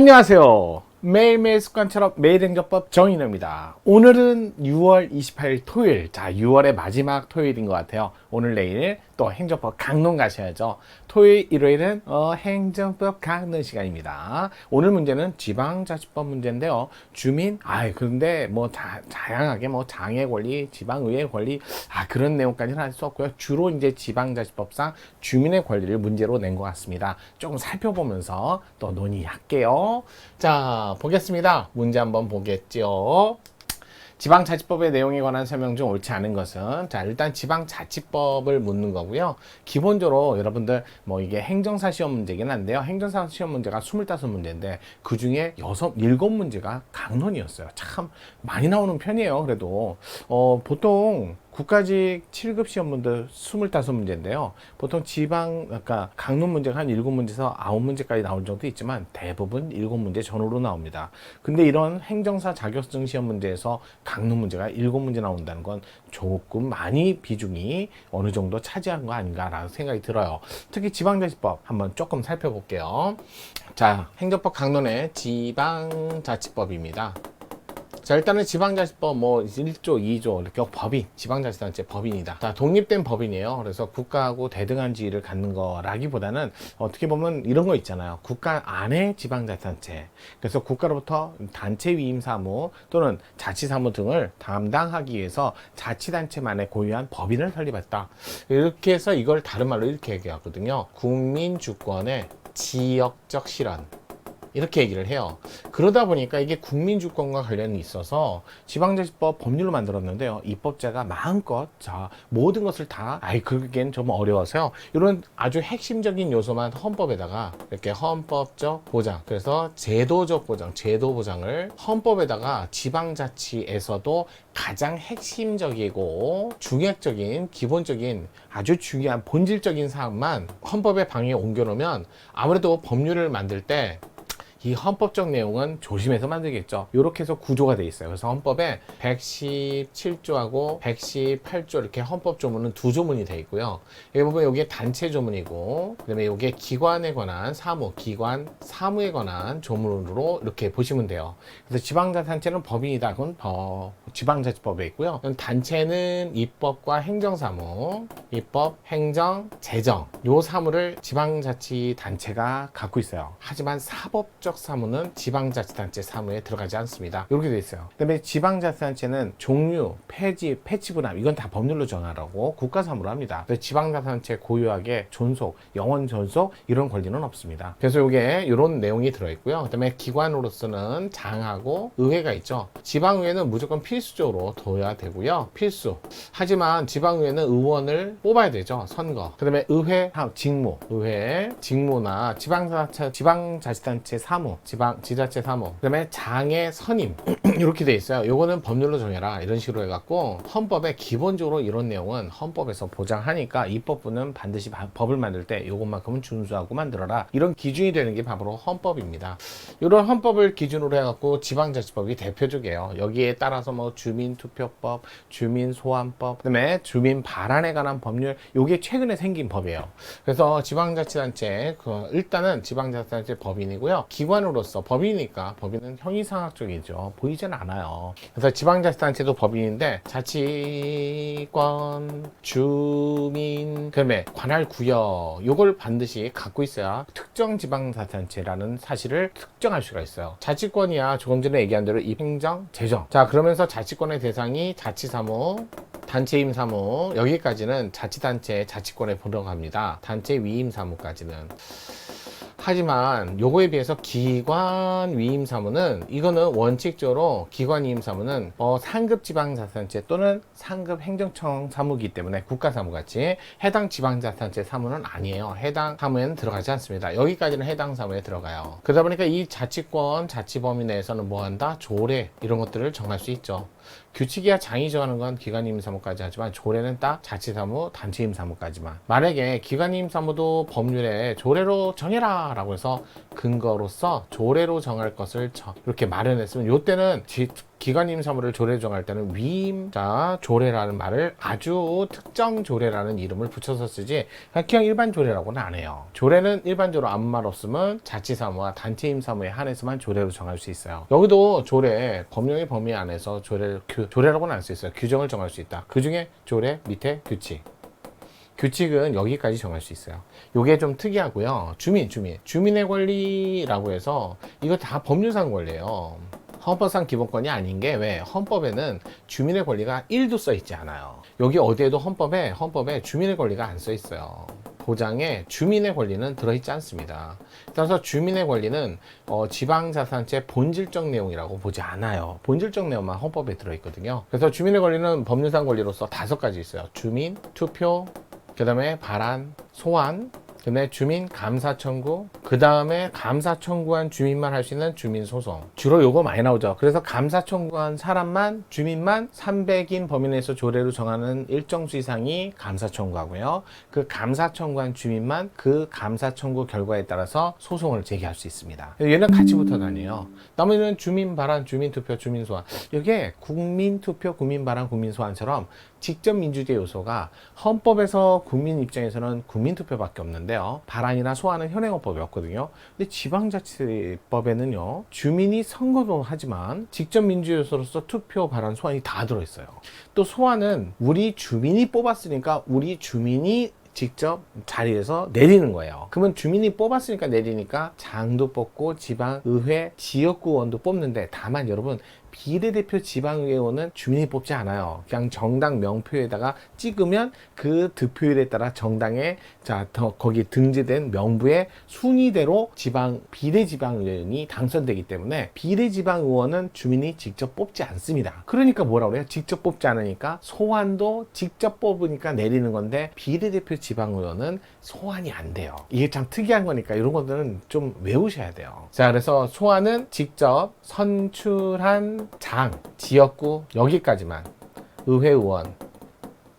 안녕하세요. 매일매일 습관처럼 매일 행정법 정인호입니다. 오늘은 6월 28일 토요일. 자, 6월의 마지막 토요일인 것 같아요. 오늘 내일 또 행정법 강론 가셔야죠. 토요일, 일요일은 어, 행정법 강론 시간입니다. 오늘 문제는 지방자치법 문제인데요. 주민, 아, 그런데 뭐 다, 다양하게 뭐 장애 권리, 지방의회 권리, 아, 그런 내용까지는 할 수 없고요. 주로 이제 지방자치법상 주민의 권리를 문제로 낸 것 같습니다. 조금 살펴보면서 또 논의할게요. 자, 보겠습니다. 문제 한번 보겠죠. 지방자치법의 내용에 관한 설명 중 옳지 않은 것은 자 일단 지방자치법을 묻는 거고요. 기본적으로 여러분들 뭐 이게 행정사 시험 문제긴 한데요. 행정사 시험 문제가 25문제인데 그 중에 여섯 일곱 문제가 강론이었어요. 참 많이 나오는 편이에요. 그래도 어 보통 국가직 7급 시험문들 25문제인데요. 보통 지방, 그러니까 강론 문제가 한 7문제에서 9문제까지 나올 정도 있지만 대부분 7문제 전후로 나옵니다. 근데 이런 행정사 자격증 시험 문제에서 강론 문제가 7문제 나온다는 건 조금 많이 비중이 어느 정도 차지한 거 아닌가라는 생각이 들어요. 특히 지방자치법 한번 조금 살펴볼게요. 자, 행정법 강론의 지방자치법입니다. 자 일단은 지방자치법 뭐 1조, 2조 이렇게 법인, 지방자치단체 법인이다. 자 독립된 법인이에요. 그래서 국가하고 대등한 지위를 갖는 거라기보다는 어떻게 보면 이런 거 있잖아요. 국가 안에 지방자치단체. 그래서 국가로부터 단체 위임 사무 또는 자치 사무 등을 담당하기 위해서 자치단체만의 고유한 법인을 설립했다. 이렇게 해서 이걸 다른 말로 이렇게 얘기하거든요. 국민 주권의 지역적 실현. 이렇게 얘기를 해요. 그러다 보니까 이게 국민주권과 관련이 있어서 지방자치법 법률로 만들었는데요. 입법자가 마음껏 자 모든 것을 다 아이 그러기엔 좀 어려워서요. 이런 아주 핵심적인 요소만 헌법에다가 이렇게 헌법적 보장 그래서 제도적 보장, 제도 보장을 헌법에다가 지방자치에서도 가장 핵심적이고 중요적인 기본적인 아주 중요한 본질적인 사항만 헌법의 방에 옮겨놓으면 아무래도 법률을 만들 때 이 헌법적 내용은 조심해서 만들겠죠. 이렇게 해서 구조가 돼 있어요. 그래서 헌법에 117조하고 118조 이렇게 헌법 조문은 두 조문이 돼 있고요. 여기 보면 여기에 단체 조문이고, 그다음에 여기에 기관에 관한 사무, 기관 사무에 관한 조문으로 이렇게 보시면 돼요. 그래서 지방자치단체는 법인이다. 그건 어, 지방자치법에 있고요. 단체는 입법과 행정사무, 입법, 행정, 재정 요 사무를 지방자치단체가 갖고 있어요. 하지만 사법적 사무는 지방자치단체 사무에 들어가지 않습니다. 이렇게 돼 있어요. 그다음에 지방자치단체는 종류, 폐지, 패치 분함 이건 다 법률로 정하라고 국가사무로 합니다. 지방자치단체 고유하게 존속, 영원 존속 이런 권리는 없습니다. 그래서 이게 이런 내용이 들어있고요. 그다음에 기관으로서는 장하고 의회가 있죠. 지방의회는 무조건 필수적으로 둬야 되고요. 필수. 하지만 지방의회는 의원을 뽑아야 되죠. 선거. 그다음에 의회 하- 직무, 의회 직무나 지방자치 지방자치단체 사무, 지방 지자체 사무. 그 다음에 장의 선임 이렇게 돼 있어요. 요거는 법률로 정해라 이런 식으로 해갖고 헌법에 기본적으로 이런 내용은 헌법에서 보장하니까 입법부는 반드시 바- 법을 만들 때 요것만큼은 준수하고 만들어라 이런 기준이 되는 게 바로 헌법입니다. 이런 헌법을 기준으로 해갖고 지방자치법이 대표적이에요. 여기에 따라서 뭐 주민투표법, 주민소환법, 그다음에 주민 발안에 관한 법률 요게 최근에 생긴 법이에요. 그래서 지방자치단체 그 일단은 지방자치단체 법인이고요. 기관 으로서 법이니까 법인은 형이상학적이죠. 보이진 않아요. 그래서 지방자치단체도 법인인데 자치권, 주민, 그다음에 관할 구역 요걸 반드시 갖고 있어야 특정 지방자치단체라는 사실을 특정할 수가 있어요. 자치권이야 조금 전에 얘기한 대로 이 행정, 재정. 자 그러면서 자치권의 대상이 자치사무, 단체 임사무 여기까지는 자치단체 자치권에 들어갑니다. 단체 위임 사무까지는. 하지만 요거에 비해서 기관 위임 사무는 이거는 원칙적으로 기관 위임 사무는 어, 상급 지방자치단체 또는 상급 행정청 사무기 때문에 국가 사무 같이 해당 지방자치단체 사무는 아니에요. 해당 사무에는 들어가지 않습니다. 여기까지는 해당 사무에 들어가요. 그러다 보니까 이 자치권 자치 범위 내에서는 뭐 한다? 조례 이런 것들을 정할 수 있죠. 규칙이야 장이 정하는 건 기관임 사무까지 하지만 조례는 딱 자치 사무, 단체임 사무까지만. 만약에 기관임 사무도 법률에 조례로 정해라 라고 해서 근거로서 조례로 정할 것을 저- 이렇게 마련했으면 요때는 지- 기관임 사무를 조례 정할 때는 위임자 조례라는 말을 아주 특정 조례라는 이름을 붙여서 쓰지 그냥 일반 조례라고는 안 해요. 조례는 일반적으로 아무 말 없으면 자치사무와 단체임 사무에 한해서만 조례로 정할 수 있어요. 여기도 조례 법령의 범위 안에서 조례 규, 조례라고는 안 수 있어요. 규정을 정할 수 있다. 그 중에 조례 밑에 규칙. 규칙은 여기까지 정할 수 있어요. 요게 좀 특이하고요. 주민, 주민. 주민의 권리라고 해서 이거 다 법률상 권리예요. 헌법상 기본권이 아닌 게 왜 헌법에는 주민의 권리가 1도 써 있지 않아요. 여기 어디에도 헌법에 헌법에 주민의 권리가 안 써 있어요. 보장에 주민의 권리는 들어있지 않습니다. 따라서 주민의 권리는 어, 지방자산제 본질적 내용이라고 보지 않아요. 본질적 내용만 헌법에 들어있거든요. 그래서 주민의 권리는 법률상 권리로서 다섯 가지 있어요. 주민, 투표, 그 다음에 발안, 소환, 그 다음에 주민 감사 청구, 그 다음에 감사 청구한 주민만 할 수 있는 주민 소송. 주로 요거 많이 나오죠. 그래서 감사 청구한 사람만, 주민만 300인 범위 내에서 조례로 정하는 일정 수 이상이 감사 청구하고요. 그 감사 청구한 주민만 그 감사 청구 결과에 따라서 소송을 제기할 수 있습니다. 얘는 같이 붙어 다녀요. 나머지는 주민 발안, 주민 투표, 주민 소환. 이게 국민 투표, 국민 발안, 국민 소환처럼 직접 민주주의 요소가 헌법에서 국민 입장에서는 국민 투표밖에 없는데요. 발안이나 소환은 현행헌법이 없거든요. 근데 지방자치법에는요. 주민이 선거도 하지만 직접 민주 요소로서 투표, 발안, 소환이 다 들어 있어요. 또 소환은 우리 주민이 뽑았으니까 우리 주민이 직접 자리에서 내리는 거예요. 그러면 주민이 뽑았으니까 내리니까 장도 뽑고 지방 의회 지역구원도 뽑는데 다만 여러분 비례대표 지방의회원은 주민이 뽑지 않아요. 그냥 정당 명표에다가 찍으면 그 득표율에 따라 정당에 자 더, 거기 등재된 명부의 순위대로 지방 비례 지방의원이 당선되기 때문에 비례 지방의원은 주민이 직접 뽑지 않습니다. 그러니까 뭐라고 그래요? 직접 뽑지 않으니까 소환도 직접 뽑으니까 내리는 건데 비례대표 지방의원은 소환이 안 돼요. 이게 참 특이한 거니까 이런 것들은 좀 외우셔야 돼요. 자, 그래서 소환은 직접 선출한 장, 지역구 여기까지만. 의회 의원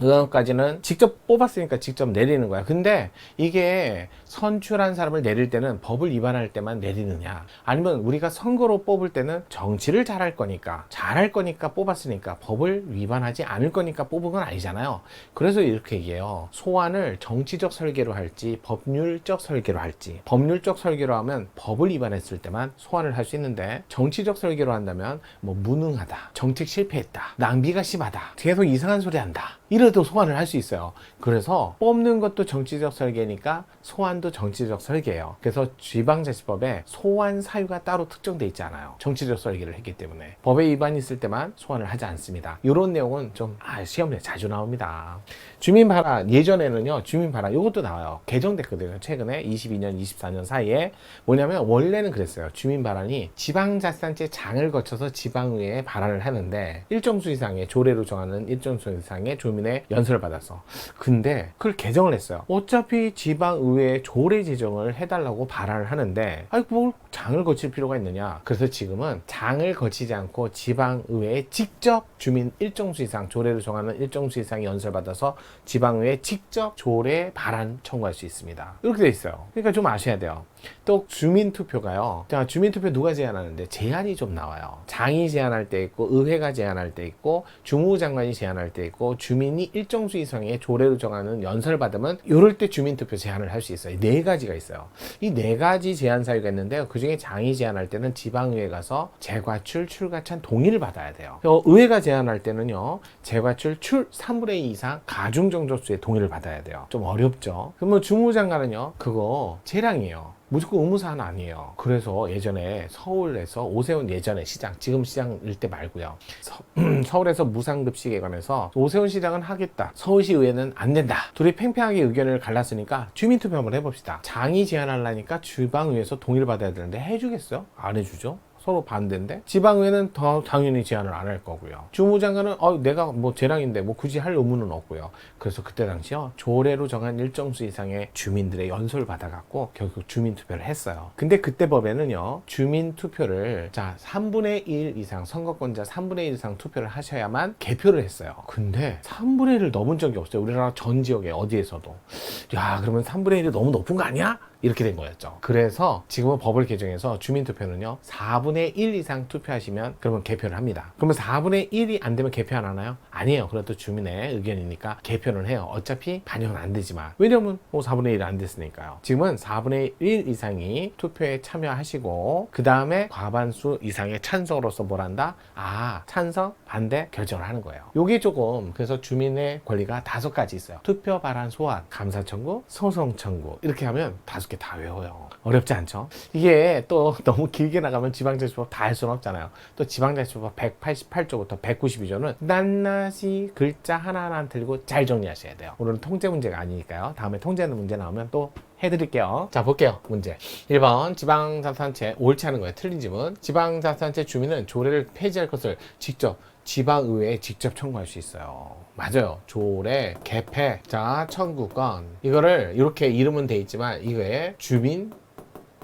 의원까지는 직접 뽑았으니까 직접 내리는 거야. 근데 이게 선출한 사람을 내릴 때는 법을 위반할 때만 내리느냐? 아니면 우리가 선거로 뽑을 때는 정치를 잘할 거니까, 잘할 거니까 뽑았으니까 법을 위반하지 않을 거니까 뽑은 건 아니잖아요. 그래서 이렇게 얘기해요. 소환을 정치적 설계로 할지, 법률적 설계로 할지. 법률적 설계로 하면 법을 위반했을 때만 소환을 할 수 있는데, 정치적 설계로 한다면 뭐 무능하다, 정책 실패했다, 낭비가 심하다, 계속 이상한 소리 한다. 이래도 소환을 할 수 있어요. 그래서 뽑는 것도 정치적 설계니까 소환도 정치적 설계예요. 그래서 지방자치법에 소환 사유가 따로 특정돼 있지 않아요. 정치적 설계를 했기 때문에 법에 위반이 있을 때만 소환을 하지 않습니다. 이런 내용은 좀 아, 시험에 자주 나옵니다. 주민 발언 예전에는요 주민 발언 이것도 나와요. 개정됐거든요. 최근에 22년, 24년 사이에 뭐냐면 원래는 그랬어요. 주민 발언이 지방자치단체 장을 거쳐서 지방의회에 발언을 하는데 일정 수 이상의 조례로 정하는 일정 수 이상의 주민 의 연설을 받아서 근데 그걸 개정을 했어요. 어차피 지방의회에 조례 제정을 해달라고 발언을 하는데 아이 뭘 장을 거칠 필요가 있느냐? 그래서 지금은 장을 거치지 않고 지방의회에 직접 주민 일정 수 이상 조례로 정하는 일정 수 이상의 연설 받아서 지방의회에 직접 조례 발안 청구할 수 있습니다. 이렇게 돼 있어요. 그러니까 좀 아셔야 돼요. 또 주민 투표가요. 자, 주민 투표 누가 제안하는데 제안이 좀 나와요. 장이 제안할 때 있고 의회가 제안할 때 있고 주무장관이 제안할 때 있고 주민이 일정 수 이상의 조례로 정하는 연설 받으면 이럴 때 주민 투표 제안을 할 수 있어요. 네 가지가 있어요. 이 네 가지 제안 사유가 있는데요. 그 중에 장이 제안할 때는 지방의회 가서 재과출 출가찬 동의를 받아야 돼요. 어, 의회가 제안할 때는요. 재과출 출 3분의 2 이상 가중 정족수의 동의를 받아야 돼요. 좀 어렵죠. 그러면 주무장관은요. 그거 재량이에요. 무조건 의무사항 아니에요. 그래서 예전에 서울에서 오세훈 예전에 시장, 지금 시장일 때 말고요. 서, 울에서 무상급식에 관해서 오세훈 시장은 하겠다. 서울시 의회는 안 된다. 둘이 팽팽하게 의견을 갈랐으니까 주민투표 한번 해봅시다. 장이 제안하려니까 주방의회에서 동의를 받아야 되는데 해주겠어요? 안 해주죠? 서로 반대인데 지방의회는 더 당연히 제안을 안 할 거고요. 주무장관은 어 내가 뭐 재량인데 뭐 굳이 할 의무는 없고요. 그래서 그때 당시요 조례로 정한 일정 수 이상의 주민들의 연설을 받아갖고 결국 주민 투표를 했어요. 근데 그때 법에는요 주민 투표를 자 3분의 1 이상 선거권자 3분의 1 이상 투표를 하셔야만 개표를 했어요. 근데 3분의 1을 넘은 적이 없어요. 우리나라 전 지역에 어디에서도 야 그러면 3분의 1이 너무 높은 거 아니야? 이렇게 된 거였죠. 그래서 지금은 법을 개정해서 주민투표는요 4분의 1 이상 투표하시면 그러면 개표를 합니다. 그러면 4분의 1이 안 되면 개표 안 하나요? 아니에요. 그것도 주민의 의견이니까 개표는 해요. 어차피 반영은 안 되지만 왜냐면 뭐 4분의 1안 됐으니까요. 지금은 4분의 1 이상이 투표에 참여하시고 그 다음에 과반수 이상의 찬성으로서 뭘 한다? 아 찬성 반대 결정을 하는 거예요. 요게 조금 그래서 주민의 권리가 다섯 가지 있어요. 투표 발언 소환, 감사 청구, 소송 청구 이렇게 하면 다섯 개다 외워요. 어렵지 않죠? 이게 또 너무 길게 나가면 지방자치법 다 할 수는 없잖아요. 또 지방자치법 188조부터 192조는 낱낱이 글자 하나하나 들고 잘 정리하셔야 돼요. 오늘은 통제 문제가 아니니까요. 다음에 통제 문제 나오면 또 해드릴게요. 자, 볼게요. 문제. 1번 지방자치단체 옳지 않은 거예요. 틀린 질문. 지방자치단체 주민은 조례를 폐지할 것을 직접 지방의회에 직접 청구할 수 있어요. 맞아요. 조례, 개폐, 자, 청구권. 이거를 이렇게 이름은 돼 있지만 이거에 주민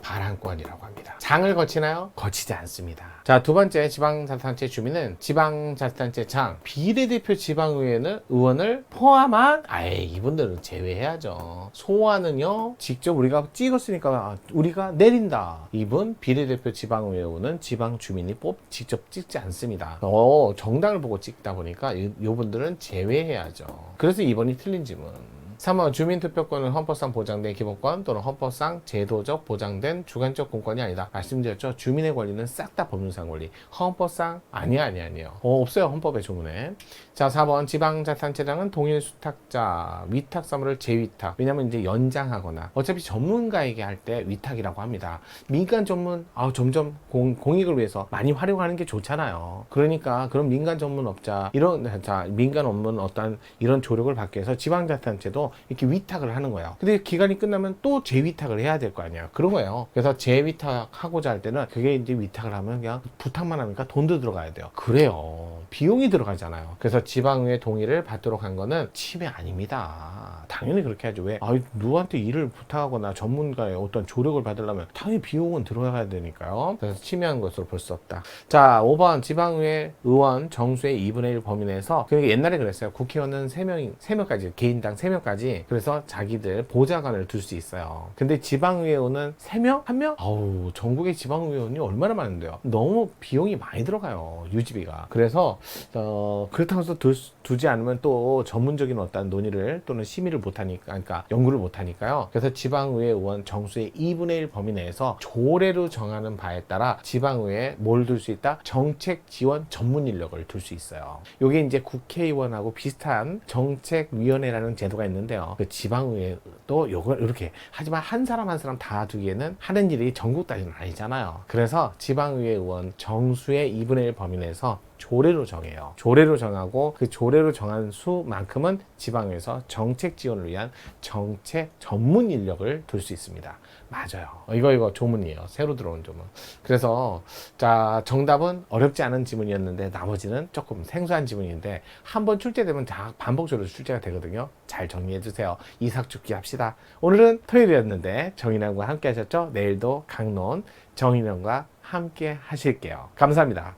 발안권이라고 합니다. 장을 거치나요? 거치지 않습니다. 자, 두 번째 지방자치단체 주민은 지방자치단체 장, 비례대표 지방의회는 의원을 포함한 아예 이분들은 제외해야죠. 소환은요, 직접 우리가 찍었으니까 우리가 내린다. 이분 비례대표 지방의회 의원은 지방 주민이 뽑 직접 찍지 않습니다. 어, 정당을 보고 찍다 보니까 이, 이분들은 제외해야죠. 그래서 이번이 틀린 질문. 3번 주민투표권은 헌법상 보장된 기본권 또는 헌법상 제도적 보장된 주관적 공권이 아니다. 말씀드렸죠. 주민의 권리는 싹 다 법률상 권리. 헌법상 아니야 아니 아니에요. 어, 없어요 헌법의 조문에. 자 4번 지방자치단체장은 동일 수탁자 위탁 사무를 재위탁. 왜냐면 이제 연장하거나 어차피 전문가에게 할 때 위탁이라고 합니다. 민간 전문 아 점점 공, 공익을 위해서 많이 활용하는 게 좋잖아요. 그러니까 그런 민간 전문업자 이런 자 민간 업무는 어떤 이런 조력을 받기 위해서 지방자치단체도 이렇게 위탁을 하는 거예요. 근데 기간이 끝나면 또 재위탁을 해야 될 거 아니에요. 그런 거예요. 그래서 재위탁하고자 할 때는 그게 이제 위탁을 하면 그냥 부탁만 하니까 돈도 들어가야 돼요. 그래요. 비용이 들어가잖아요. 그래서 지방의회 동의를 받도록 한 거는 침해 아닙니다. 당연히 그렇게 하죠. 왜? 아, 누구한테 일을 부탁하거나 전문가의 어떤 조력을 받으려면 당연히 비용은 들어가야 되니까요. 그래서 침해한 것으로 볼 수 없다. 자, 5번 지방의회 의원 정수의 2분의 1 범위 내에서 그러니까 옛날에 그랬어요. 국회의원은 3명, 3명까지 개인당 3명까지 그래서 자기들 보좌관을 둘 수 있어요. 근데 지방의회의원은 3명? 1명? 아우, 전국의 지방의회의원이 얼마나 많은데요. 너무 비용이 많이 들어가요. 유지비가. 그래서 어, 그렇다고 해서 두, 두지 않으면 또 전문적인 어떤 논의를 또는 심의를 못하니까, 그러니까 연구를 못하니까요. 그래서 지방의회 의원 정수의 2분의 1 범위 내에서 조례로 정하는 바에 따라 지방의회에 뭘 둘 수 있다? 정책 지원 전문 인력을 둘 수 있어요. 이게 이제 국회의원하고 비슷한 정책위원회라는 제도가 있는데 요. 그 지방의회도 이걸 이렇게 하지만 한 사람 한 사람 다 두기에는 하는 일이 전국 단위는 아니잖아요. 그래서 지방의회 의원 정수의 2분의 1 범위 내에서 조례로 정해요. 조례로 정하고 그 조례로 정한 수만큼은 지방에서 정책 지원을 위한 정책 전문 인력을 둘 수 있습니다. 맞아요. 이거 이거 조문이에요. 새로 들어온 조문. 그래서 자 정답은 어렵지 않은 지문이었는데 나머지는 조금 생소한 지문인데 한 번 출제되면 다 반복적으로 출제가 되거든요. 잘 정리해 주세요. 이삭죽기 합시다. 오늘은 토요일이었는데 정인환과 함께 하셨죠? 내일도 강론 정인환과 함께 하실게요. 감사합니다.